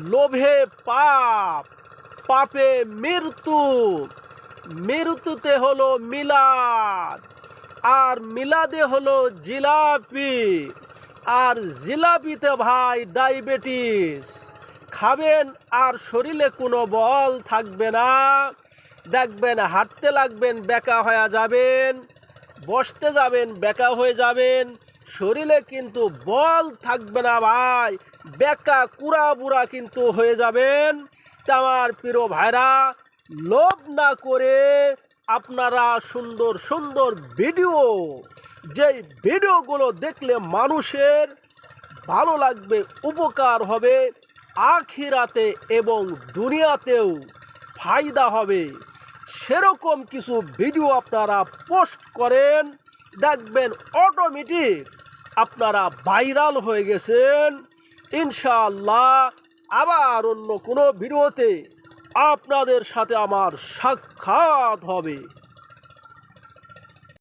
লোভে পাপ, পাপে মৃত্যু। মৃত্যুতে হলো মিলাদ, আর মিলাদে হলো জিলাপি। আর জিলাপিতে ভাই ডায়াবেটিস। খাবেন আর শরীরে কোনো বল থাকবে না। দেখবেন হাঁটতে লাগবেন, বেকা হয়ে যাবেন। বসতে যাবেন, বেকা হয়ে যাবেন। শরীরে কিন্তু বল থাকবে না ভাই। বেকা কুড়া বুড়া কিন্তু হয়ে যাবেন। আমার প্রিয় ভাইরা, লোভ না করে আপনারা সুন্দর সুন্দর ভিডিও, যেই ভিডিওগুলো দেখলে মানুষের ভালো লাগবে, উপকার হবে, আখিরাতে এবং দুনিয়াতেও ফায়দা হবে। সেরকম কিছু ভিডিও আপনারা পোস্ট করেন, দেখবেন অটোমেটিক আপনারা ভাইরাল হয়ে গেছেন ইনশাআল্লাহ আবার অন্য কোনো ভিডিওতে আপনাদের সাথে আমার সাক্ষাৎ হবে।